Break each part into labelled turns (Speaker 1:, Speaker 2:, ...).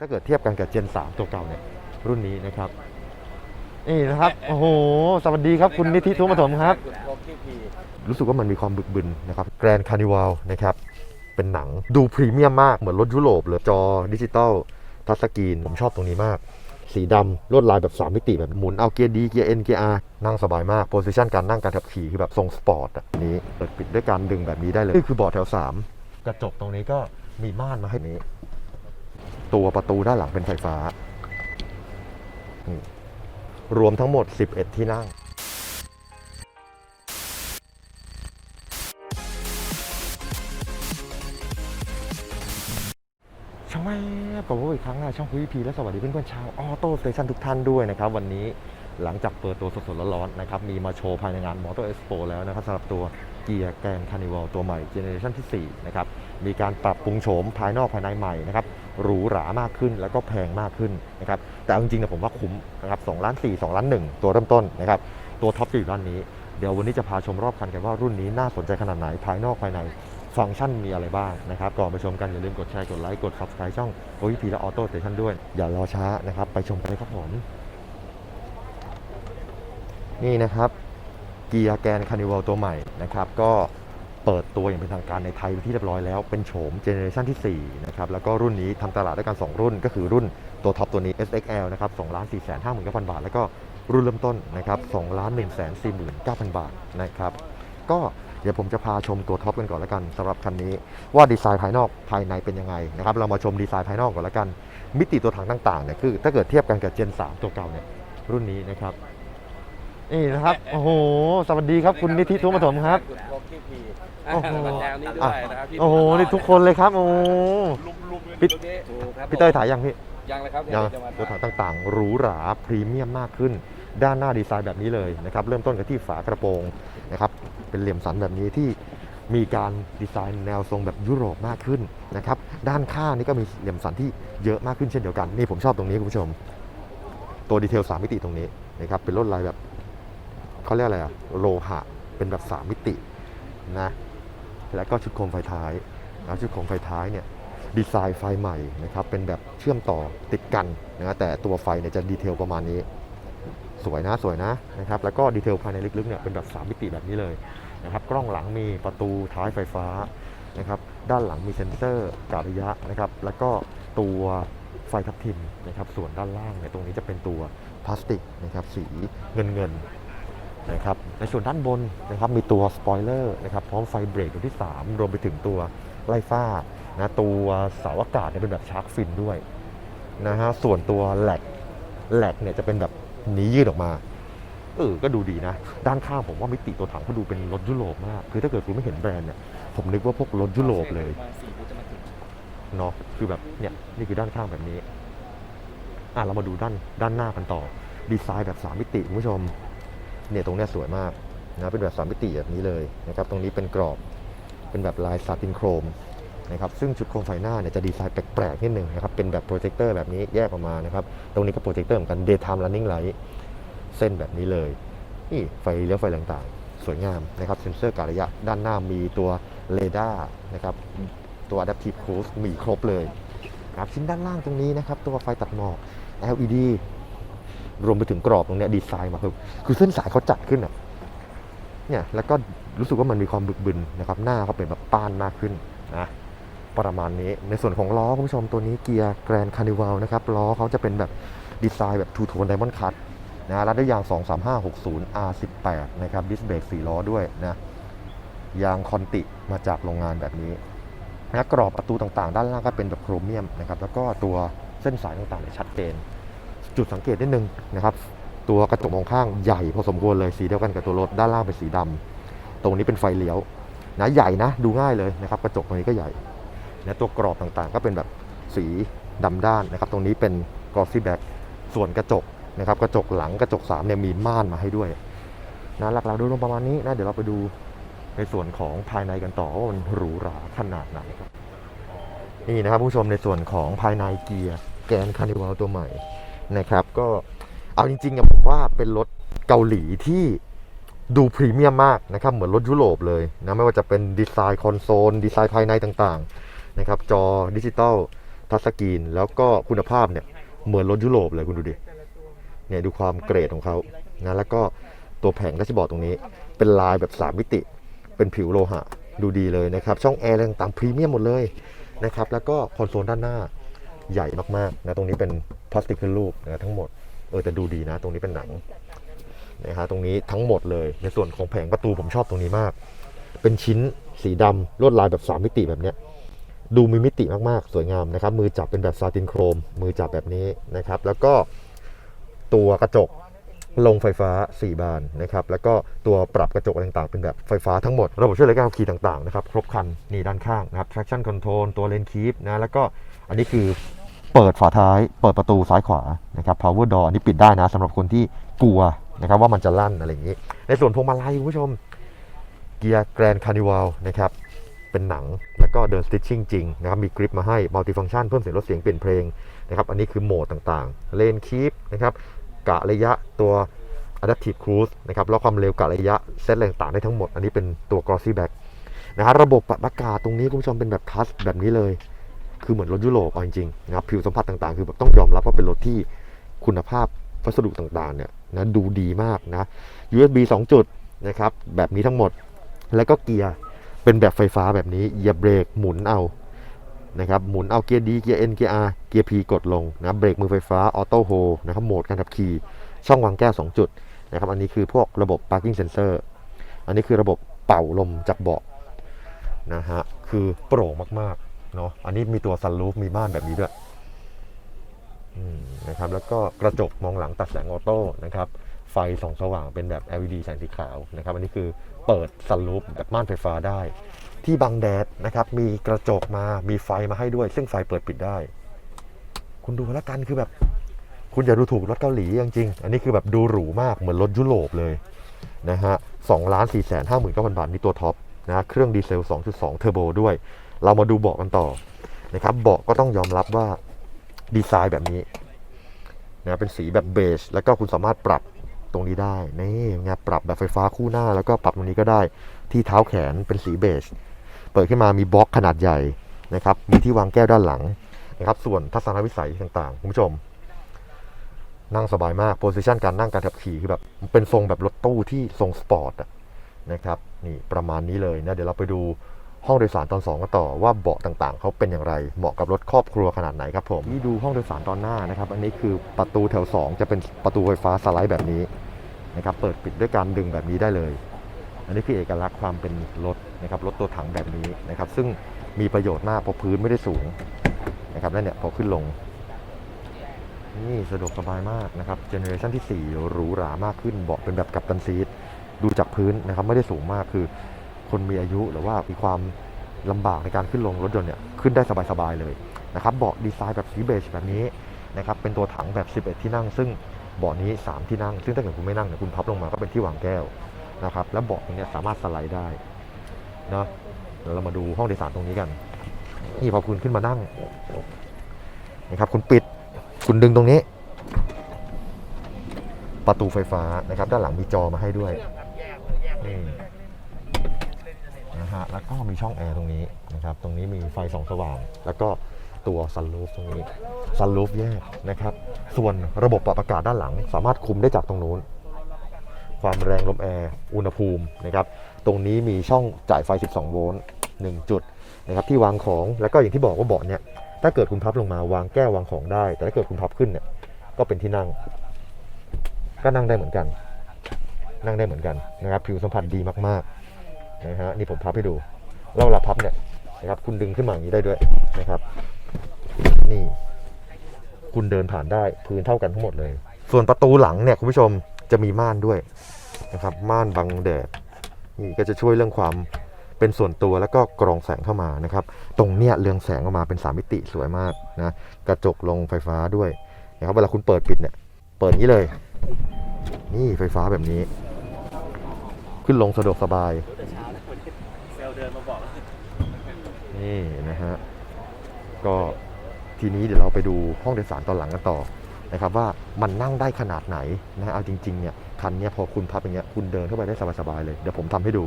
Speaker 1: ถ้าเกิดเทียบกันกับ Gen 3ตัวเก่าเนี่ยรุ่นนี้นะครับ นี่นะครับ โอ้โห สวัสดีครับคุณนิธิทุมปฐมครับ รู้สึกว่ามันมีความบึกบึนนะครับแกรนคาร์นิวัลนะครับ เป็นหนังดูพรีเมียมมาก เหมือนรถยุโรปเลยจอดิจิตอลทัชสกรีน ผมชอบตรงนี้มาก สีดำลวดลายแบบ 3 มิติแบบหมุนเอาเกียร์ดีเกียร์เอ็นเกียร์อานั่งสบายมากโพสิชันการนั่งการขับขี่คือแบบทรงสปอร์ตอะอันนี้เปิดปิดด้วยการดึงแบบนี้ได้เลยนี่คือเบาะแถว 3 กระจกตรงนี้ก็มีม่านมาให้นี้ ตัวประตูด้านหลังเป็นไฟฟ้า รวมทั้งหมด 11 ที่นั่ง ช่องแม่กับผมอีกครั้งนะช่องคุยพีและสวัสดีเพื่อนๆชาวออโต้สเตชันทุกท่านด้วยนะครับ วันนี้หลังจากเปิดตัวสดๆร้อนๆนะครับ มีมาโชว์ภายในงานมอเตอร์เอ็กซ์โปแล้วนะครับสำหรับตัวเกียร์แกนคานิวัลตัวใหม่เจเนอเรชันที่ 4 นะครับ มีการปรับปรุงโฉมภายนอกภายในใหม่นะครับ หรูหรามากขึ้น แล้วก็แพงมากขึ้นนะครับแต่จริงๆนะผมว่าคุ้มนะครับ2ล้าน4 2ล้าน1ตัวเริ่มต้นนะครับตัวท็อปจะอยู่ด้านนี้ เดี๋ยววันนี้จะพาชมรอบคันกันว่ารุ่นนี้น่าสนใจขนาดไหนภายนอกภายในฟังก์ชันมีอะไรบ้างนะครับก่อนไปชมกันอย่าลืมกดแชร์กดไลค์กด subscribe ช่องโอ p และออโต้สเตชันด้วย อย่ารอช้านะครับไปชมกันเลยครับผมนี่นะครับเกียร์แกนคานิวัลตัวใหม่นะครับก็ เปิดตัวอย่างเป็นทางการในไทยเป็นที่เรียบร้อยแล้ว เป็นโฉมเจเนอเรชันที่4นะครับแล้วก็รุ่นนี้ทำตลาดด้วยกัน 2 รุ่น ก็คือรุ่นตัวท็อปตัวนี้ SXL นะครับ2ล้าน4 5 9 0 0 0 บาท แล้วก็รุ่นเริ่มต้นนะครับ2ล้าน1 4 9 0 0 0 บาทนะครับก็เดี๋ยวผมจะพาชมตัวท็อปกันก่อนแล้วกันสำหรับคันนี้ว่าดีไซน์ภายนอกภายในเป็นยังไงนะครับเรามาชมดีไซน์ภายนอกก่อนแล้วกัน มิติตัวถังต่างๆเนี่ยคือถ้าเกิดเทียบกันกับ Gen 3ตัวเก่าเนี่ยรุ่นนี้นะครับ นี่นะครับ โอ้โห สวัสดีครับคุณนิธิทุมปฐมครับ โอ้โห
Speaker 2: มาแจมนี้ด้วยนะครับพี่
Speaker 1: โอ้โห นี่ทุกคนเลยครับ โอ้โหพี่
Speaker 2: ครับ
Speaker 1: พี่เต้ยถ่ายยังพี่
Speaker 2: ยังเลยครับ
Speaker 1: ยัง
Speaker 2: จะมา
Speaker 1: ตัวถังต่างๆ หรูหราพรีเมียมมากขึ้น ด้านหน้าดีไซน์แบบนี้เลยนะครับ เริ่มต้นกันที่ฝากระโปรงนะครับ เป็นเหลี่ยมสันแบบนี้ที่มีการดีไซน์แนวทรงแบบยุโรปมากขึ้นนะครับ ด้านข้างนี่ก็มีเหลี่ยมสันที่เยอะมากขึ้นเช่นเดียวกัน นี่ผมชอบตรงนี้คุณผู้ชม ตัวดีเทล3มิติตรงนี้นะครับ เป็นลวดลายแบบ เขาเรียกอะไรอะโลหะเป็นแบบ 3 มิตินะแล้วก็ชุดโคมไฟท้ายนะชุดโคมไฟท้ายเนี่ยดีไซน์ไฟใหม่นะครับเป็นแบบเชื่อมต่อติดกันนะแต่ตัวไฟเนี่ยจะดีเทลประมาณนี้ สวยนะสวยนะนะครับแล้วก็ดีเทลภายในลึกๆเนี่ยเป็นแบบ 3 มิติแบบนี้เลยนะครับกล้องหลังมีประตูท้ายไฟฟ้านะครับด้านหลังมีเซ็นเซอร์การะยะนะครับแล้วก็ตัวไฟทับทิมนะครับส่วนด้านล่างเนี่ยตรงนี้จะเป็นตัวพลาสติกนะครับสีเงินเงิน นะครับในส่วนด้านบนนะครับมีตัวสปอยเลอร์นะครับพร้อมไฟเบรกตัวที่ 3 รวมไปถึงตัวไล่ฟ้านะตัวเสาอากาศเนี่ยเป็นแบบชาร์กฟินด้วยนะฮะส่วนตัวแหลกแหลกเนี่ยจะเป็นแบบนี้ยืดออกมาเออก็ดูดีนะ ด้านข้างผมว่ามิติตัวถังเขาดูเป็นรถยุโรปมาก คือถ้าเกิดคุณไม่เห็นแบรนด์เนี่ยผมนึกว่าพวกรถยุโรปเลยเนาะคือแบบเนี่ยนี่คือด้านข้างแบบนี้อะเรามาดูด้านด้านหน้ากันต่อ ดีไซน์แบบ3มิติคุณผู้ชม เนี่ยตรงเนี้ยสวยมากนะเป็นแบบ3มิติแบบนี้เลยนะครับตรงนี้เป็นกรอบเป็นแบบลายซาตินโครมนะครับซึ่งชุดโคมไฟหน้าเนี่ยจะดีไซน์แปลกๆนิดนึงนะครับเป็นแบบโปรเจคเตอร์แบบนี้แยกออกมานะครับตรงนี้ก็โปรเจคเตอร์เหมือนกัน daytime running light เส้นแบบนี้เลยนี่ไฟเลี้ยวไฟต่างๆ สวยงามนะครับเซ็นเซอร์การะยะด้านหน้ามีตัวเรดาร์นะครับตัว adaptive cruise มีครบเลยครับชิ้นด้านล่างตรงนี้นะครับตัวไฟตัดหมอก LED รวมไปถึงกรอบตรงเนี้ยดีไซน์มาคือคือเส้นสายเขาจัดขึ้นอะเนี่ยแล้วก็รู้สึกว่ามันมีความบึกบึนนะครับหน้าเขาเป็นแบบป้านมากขึ้นนะประมาณนี้ในส่วนของล้อคุณผู้ชมตัวนี้เกียร์แกรนคานิวัลนะครับล้อเขาจะเป็นแบบดีไซน์แบบทูโทนไดมอนด์คัตนะรัดด้วยยาง 23560 R18 นะครับดิสเบรก4ล้อด้วยนะยางคอนติมาจากโรงงานแบบนี้นะกรอบประตูต่างๆ ด้านล่างก็เป็นแบบโครเมียมนะครับแล้วก็ตัวเส้นสายต่างๆชัดเจน จุดสังเกตนิดนึงนะครับ ตัวกระจกมองข้างใหญ่พอสมควรเลยสีเดียวกันกับตัวรถด้านล่างเป็นสีดำตรงนี้เป็นไฟเลี้ยวนะใหญ่นะ ดูง่ายเลยนะครับ กระจกตรงนี้ก็ใหญ่นะตัวกรอบต่างๆ ก็เป็นแบบสีดำด้านนะครับ ตรงนี้เป็นกรอบซีแบ็กส่วนกระจกนะครับ กระจกหลังกระจก3เนี่ยมีม่านมาให้ด้วยนะหลักๆดยรวมประมาณนี้นะเดี๋ยวเราไปดูในส่วนของภายในกันต่อว่ามันหรูหราขนาดไหนครับนี่นะครับผู้ชมในส่วนของภายในเกียร์แกนคานิวัลตัวใหม่ นะครับ ก็เอาจริงๆอะผมว่าเป็นรถเกาหลีที่ดูพรีเมียมมากนะครับ เหมือนรถยุโรปเลยนะไม่ว่าจะเป็นดีไซน์คอนโซลดีไซน์ภายในต่างๆนะครับ จอดิจิตอลทัชสกรีน แล้วก็คุณภาพเนี่ย เหมือนรถยุโรปเลยคุณดูดิเนี่ยดูความเกรดของเขานะแล้วก็ตัวแผงดัชบอร์ดตรงนี้ เป็นลายแบบ 3 มิติ เป็นผิวโลหะดูดีเลยนะครับ ช่องแอร์ต่างๆพรีเมียมหมดเลยนะครับ แล้วก็คอนโซลด้านหน้า ใหญ่มากๆนะตรงนี้เป็นพลาสติกขึ้นรูปนะทั้งหมดเออแต่ดูดีนะ ตรงนี้เป็นหนังนะฮะตรงนี้ทั้งหมดเลยในส่วนของแผงประตูผมชอบตรงนี้มาก เป็นชิ้นสีดำลวดลายแบบ 3 มิติแบบเนี้ยดูมีมิติมากๆ สวยงามนะครับ มือจับเป็นแบบซาตินโครม มือจับแบบนี้นะครับ แล้วก็ตัวกระจกลงไฟฟ้า 4 บานนะครับ แล้วก็ตัวปรับกระจกอะไรต่างๆ เป็นแบบไฟฟ้าทั้งหมด ระบบช่วยเหลือการขับขี่ต่างๆนะครับ ครบครันนี่ด้านข้างนะครับ traction control ตัว lane keep นะ แล้วก็อันนี้คือ เปิดฝาท้าย เปิดประตูซ้ายขวานะครับ power door อันนี้ปิดได้นะสำหรับคนที่กลัวนะครับว่ามันจะลั่นอะไรอย่างนี้ ในส่วนพวงมาลัยคุณผู้ชม เกียร์แกรนคาร์นิวัลนะครับ เป็นหนังแล้วก็เดินสติชชิ่งจริงนะครับ มีกริปมาให้มัลติฟัง c t ชันเพิ่มเสียงลดเสียงเปลี่ยนเพลงนะครับ อันนี้คือโหมดต่างๆ เลนคีปนะครับ กะระยะตัว Adaptive Cruise นะครับแล้วความเร็วกะระยะเซตอะไรต่างๆได้ทั้งหมด อันนี้เป็นตัว Glossy Back นะฮะระบบปรับอากาศตรงนี้คุณผู้ชมเป็นแบบทัชแบบนี้เลย คือเหมือนรถยุโรปเอาจริงๆนะครับผิวสัมผัสต่างๆ คือแบบต้องยอมรับว่าเป็นรถที่คุณภาพวัสดุต่างๆเนี่ยนะดูดีมากนะ USB 2 จุดนะครับแบบนี้ทั้งหมดแล้วก็เกียร์เป็นแบบไฟฟ้าแบบนี้เหยียบเบรกหมุนเอานะครับหมุนเอาเกียร์ดีเกียร์ N เกียร์ R เกียร์ P กดลงนะเบรกมือไฟฟ้าออโต้โฮนะครับโหมดการขับขี่ช่องวางแก้ว 2 จุดนะครับอันนี้คือพวกระบบ parking sensor อันนี้คือระบบเป่าลมจากเบาะนะฮะคือโปร่งมากๆ เนาะอันนี้มีตัวซันรูฟมีม่านแบบนี้ด้วยนะครับแล้วก็กระจกมองหลังตัดแสงออโต้นะครับไฟส่องสว่างเป็นแบบ LED แสงสีขาวนะครับอันนี้คือเปิดซันรูฟแบบม่านไฟฟ้าได้ ที่บังแดดนะครับมีกระจกมามีไฟมาให้ด้วย ซึ่งไฟเปิดปิดได้ คุณดูแล้วกันคือแบบ คุณอย่าดูถูกรถเกาหลีจริงๆอันนี้คือแบบดูหรูมากเหมือนรถยุโรปเลยนะฮะสองล้านสี่แสนห้าหมื่นเก้าพันบาทนี่ตัวท็อปนะเครื่องดีเซล 2.2 เทอร์โบด้วย เรามาดูเบาะกันต่อนะครับเบาะก็ต้องยอมรับว่าดีไซน์แบบนี้นะเป็นสีแบบเบจแล้วก็คุณสามารถปรับตรงนี้ได้นี่ไงปรับแบบไฟฟ้าคู่หน้า แล้วก็ปรับตรงนี้ก็ได้ที่เท้าแขนเป็นสีเบจเปิดขึ้นมามีบล็อกขนาดใหญ่นะครับมีที่วางแก้วด้านหลังนะครับส่วนทัศนวิสัยต่างๆคุณผู้ชม นั่งสบายมากโพสิชันการนั่งการขับขี่คือแบบเป็นทรงแบบรถตู้ที่ทรงสปอร์ตนะครับนี่ประมาณนี้เลยนะเดี๋ยวเราไปดู ห้องโดยสารตอน2กันต่อว่าเบาะต่างๆ เขาเป็นอย่างไรเหมาะกับรถครอบครัวขนาดไหนครับผมนี่ดูห้องโดยสารตอนหน้านะครับ อันนี้คือประตูแถว 2 จะเป็นประตูไฟฟ้าสไลด์แบบนี้นะครับเปิดปิดด้วยการดึงแบบนี้ได้เลย อันนี้คือเอกลักษณ์ความเป็นรถนะครับรถตัวถังแบบนี้นะครับ ซึ่งมีประโยชน์มากเพราะพื้นไม่ได้สูงนะครับแล้วเนี่ยพอขึ้นลงนี่สะดวกสบายมากนะครับเจเนอเรชันที่4หรูหรามากขึ้นเบาะเป็นแบบกับตันซีทดูจากพื้นนะครับไม่ได้สูงมากคือ คนมีอายุหรือว่ามีความลำบากในการขึ้นลงรถยนต์เนี่ยขึ้นได้สบายๆเลยนะครับเบาะดีไซน์แบบสีเบจแบบนี้นะครับเป็นตัวถังแบบ 11 ที่นั่ง ซึ่งเบาะนี้ 3 ที่นั่ง ซึ่งถ้าเกิดคุณไม่นั่งเนี่ยคุณพับลงมาก็เป็นที่วางแก้วนะครับแล้วเบาะตรงนี้สามารถสไลด์ได้นะเดี๋ยวเรามาดูห้องโดยสารตรงนี้กันนี่พอคุณขึ้นมานั่งนะครับคุณปิดคุณดึงตรงนี้ ประตูไฟฟ้านะครับ ด้านหลังมีจอมาให้ด้วยนี่ ฮะแล้วก็มีช่องแอร์ตรงนี้นะครับตรงนี้มีไฟสองสว่าง แล้วก็ตัวซันรูฟตรงนี้ซันรูฟแยกนะครับส่วนระบบปรับอากาศด้านหลัง สามารถคุมได้จากตรงนู้น ความแรงลมแอร์อุณหภูมินะครับตรงนี้มีช่องจ่ายไฟ 12 โวลต์1จุดนะครับที่วางของแล้วก็อย่างที่บอกว่าเบาะเนี่ยถ้าเกิดคุณพับลงมาวางแก้ววางของได้ แต่ถ้าเกิดคุณพับขึ้นเนี่ยก็เป็นที่นั่ง ก็นั่งได้เหมือนกัน นั่งได้เหมือนกันนะครับผิวสัมผัสดีมากๆ นะฮะนี่ผมพับให้ดูแล้วเวลาพับเนี่ยนะครับ คุณดึงขึ้นมาอย่างนี้ได้ด้วยนะครับ นี่ คุณเดินผ่านได้พื้นเท่ากันทั้งหมดเลย ส่วนประตูหลังเนี่ยคุณผู้ชมจะมีม่านด้วยนะครับ ม่านบังแดดนี่ก็จะช่วยเรื่องความเป็นส่วนตัวแล้วก็กรองแสงเข้ามานะครับ ตรงเนี้ยเรืองแสงออกมาเป็น3มิติสวยมากนะกระจกลงไฟฟ้าด้วยนะครับเวลาคุณเปิดปิดเนี่ย เปิดนี้เลย นี่ไฟฟ้าแบบนี้ ขึ้นลงสะดวกสบาย
Speaker 2: เซลเดินมาบอก
Speaker 1: นี่นะฮะ ก็ทีนี้เดี๋ยวเราไปดูห้องโดยสารตอนหลังกันต่อนะครับว่ามันนั่งได้ขนาดไหนนะเอาจริงๆเนี่ยคันเนี้ยพอคุณพับอย่างเงี้ยคุณเดินเข้าไปได้สบายๆเลย เดี๋ยวผมทำให้ดู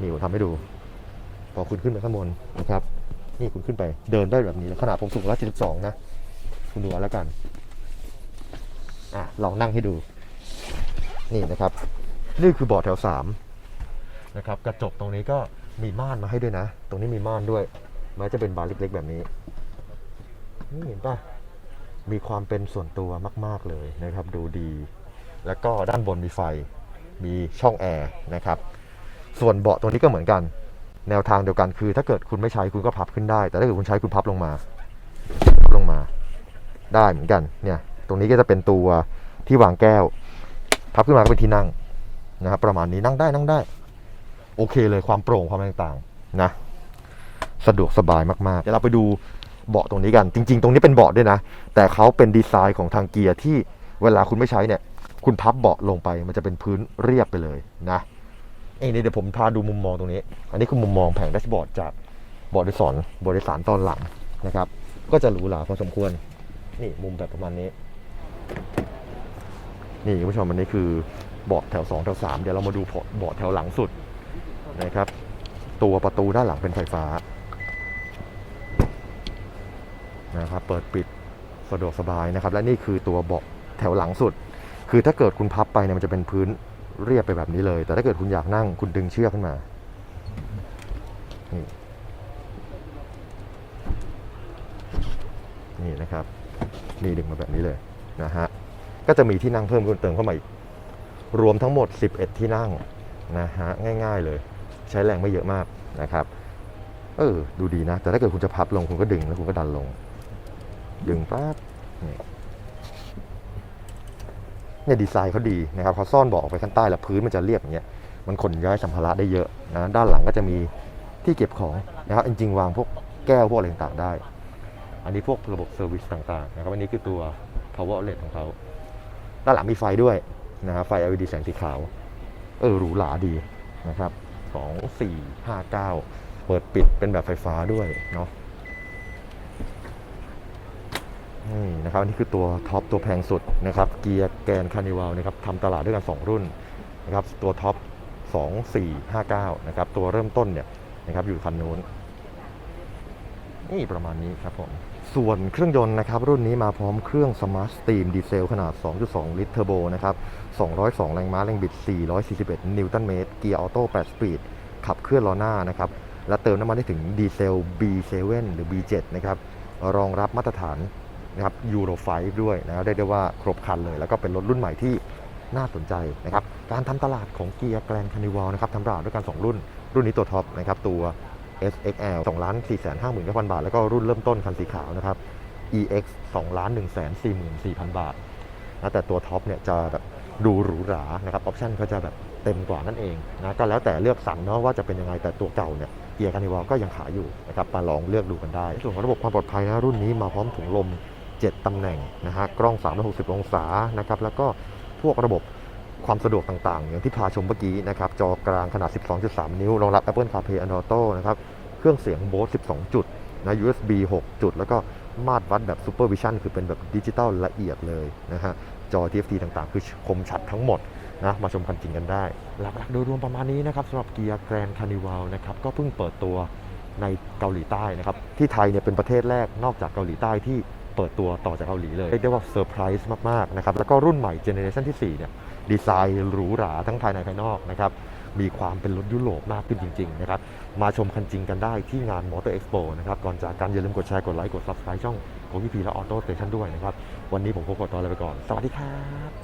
Speaker 1: นี่ผมทำให้ดู พอคุณขึ้นไปข้างบนนะครับ นี่คุณขึ้นไปเดินได้แบบนี้ขนาดผมสูง172นะ คุณดูเอาแล้วกันอะลองนั่งให้ดู นี่นะครับ นี่คือเบาะแถวสามนะครับ กระจกตรงนี้ก็ มีม่านมาให้ด้วยนะ ตรงนี้มีม่านด้วยแม้จะเป็นบานเล็กๆแบบนี้ นี่เห็นปะมีความเป็นส่วนตัวมาก ๆเลยนะครับ ดูดี แล้วก็ด้านบนมีไฟ มีช่องแอร์นะครับ ส่วนเบาะตรงนี้ก็เหมือนกัน แนวทางเดียวกันคือ ถ้าเกิดคุณไม่ใช้คุณก็พับขึ้นได้ แต่ถ้าเกิดคุณใช้คุณพับลงมาพับลงมา ได้เหมือนกัน เนี่ย ตรงนี้ก็จะเป็นตัวที่วางแก้ว พับขึ้นมาก็เป็นที่นั่งนะครับ ประมาณนี้นั่งได้นั่งได้ โอเคเลยความโปร่งความต่างๆนะ สะดวกสบายมากๆเดี๋ยวเราไปดูเบาะตรงนี้กัน จริง ๆ ตรงนี้เป็นเบาะด้วยนะ แต่เขาเป็นดีไซน์ของทางเกียร์ที่เวลาคุณไม่ใช้เนี่ย คุณพับเบาะลงไป มันจะเป็นพื้นเรียบไปเลยนะเอ้ยนี่เดี๋ยวผมพาดูมุมมองตรงนี้ อันนี้คือมุมมองแผงแดชบอร์ดจากบาะโดยสารบริสารตอนหลังนะครับ ก็จะหรูหราพอสมควร นี่มุมแบบประมาณนี้ นี่คุณผู้ชมอันนี้คือเบาะแถว 2 แถว 3 เดี๋ยวเรามาดูเบาะแถวหลังสุด นะครับ ตัวประตูด้านหลังเป็นไฟฟ้านะครับเปิดปิดสะดวกสบายนะครับ และนี่คือตัวเบาะแถวหลังสุด คือถ้าเกิดคุณพับไปเนี่ยมันจะเป็นพื้นเรียบไปแบบนี้เลย แต่ถ้าเกิดคุณอยากนั่งคุณดึงเชือกขึ้นมานี่นี่นะครับนี่ดึงมาแบบนี้เลยนะฮะก็จะมีที่นั่งเพิ่มเติมเข้ามาอีกรวมทั้งหมด 11 ที่นั่งนะฮะง่าย ๆเลย ใช้แรงไม่เยอะมากนะครับเออดูดีนะ แต่ถ้าเกิดคุณจะพับลงคุณก็ดึงแล้วคุณก็ดันลง ดึงปั๊บนี่เนี่ยดีไซน์เขาดีนะครับเขาซ่อนเบอกออกไปข้างใต้แล้วพื้นมันจะเรียบอย่างเงี้ยมันขนย้ายสัมภาระได้เยอะนะด้านหลังก็จะมีที่เก็บของนะครับจริงๆวางพวกแก้วพวกอะไรต่างๆได้ อันนี้พวกระบบเซอร์วิสต่างๆนะครับอันนี้คือตัว power outlet ของเขาด้านหลังมีไฟด้วยนะครับไฟ LED แสงสีขาว เออหรูหราดีนะครับ สองสี่ห้าเก้าเปิดปิดเป็นแบบไฟฟ้าด้วยเนาะนี่นะครับอันนี้คือตัวท็อปตัวแพงสุดนะครับ เกียร์แกนคานิวัลนะครับทำตลาดด้วยกัน 2 รุ่นนะครับตัวท็อป 2 4 5 9 นะครับ ตัวเริ่มต้นเนี่ยนะครับอยู่คันนู้น นี่ประมาณนี้ครับผม ส่วนเครื่องยนต์นะครับรุ่นนี้มาพร้อมเครื่อง Smart Steam ดีเซลขนาด 2.2 ลิตรเทอร์โบนะครับ 202 แรงม้าแรงบิด 441 นิวตันเมตร เกียร์ออโต้ 8 สปีด ขับเคลื่อนล้อหน้านะครับ และเติมน้ำมันได้ถึงดีเซล B7 หรือ B7 นะครับ รองรับมาตรฐานนะครับยูโร5ด้วยนะครับได้ได้ว่าครบครันเลย แล้วก็เป็นรถรุ่นใหม่ที่น่าสนใจนะครับ การทำตลาดของเกียร์แกรนคานิวัลนะครับทำตลาดด้วยกัน 2 รุ่น รุ่นนี้ตัวท็อปนะครับตัว SXL 2ล้าน4 5 9 0 0 0 บาท แล้วก็รุ่นเริ่มต้นคันสีขาวนะครับ EX 2ล้าน1 4 4 0 0 0 บาทนะแต่ตัวท็อปเนี่ยจะแบบดูหรูหรานะครับออปชั่นเขาจะแบบเต็มกว่านั่นเองนะก็แล้วแต่เลือกสรรเนาะว่าจะเป็นยังไงแต่ตัวเก่าเนี่ยเกียร์คานิวัลก็ยังขายอยู่นะครับมาลองเลือกดูกันได้ ส่วนของระบบความปลอดภัยนะรุ่นนี้มาพร้อมถุงลม 7 ตำแหน่งนะฮะกล้อง 360 องศานะครับแล้วก็พวกระบบ ความสะดวกต่างๆ อย่างที่พาชมเมื่อกี้นะครับ จอกลางขนาด 12.3 นิ้ว รองรับ Apple CarPlay Android Auto นะครับ เครื่องเสียง Bose 12 จุดนะ USB 6 จุด แล้วก็มาตรวัดแบบ Super Vision คือเป็นแบบดิจิตอลละเอียดเลยนะฮะ จอ TFT ต่างๆ คือคมชัดทั้งหมดนะ มาชมคันจริงกันได้ หลักๆ โดยรวมประมาณนี้นะครับสำหรับเกียร์แกรนคานิวัลนะครับ ก็เพิ่งเปิดตัวในเกาหลีใต้นะครับ ที่ไทยเนี่ยเป็นประเทศแรกนอกจากเกาหลีใต้ที่ เปิดตัวต่อจากเกาหลีเลยเรียกได้ว่าเซอร์ไพรส์มากๆนะครับแล้วก็รุ่นใหม่เจเนเรชันที่4เนี่ยดีไซน์หรูหราทั้งภายในภายนอกนะครับมีความเป็นรถยุโรปมากขึ้นจริง ๆ นะครับ มาชมคันจริงกันได้ที่งาน Motor Expo นะครับ ก่อนจากกันอย่าลืมกดแชร์ กดไลค์ กด Subscribe ช่องของพี่พีและออโต้สเตชันด้วยนะครับ วันนี้ผมพบกับตอนลาไปก่อน สวัสดีครับ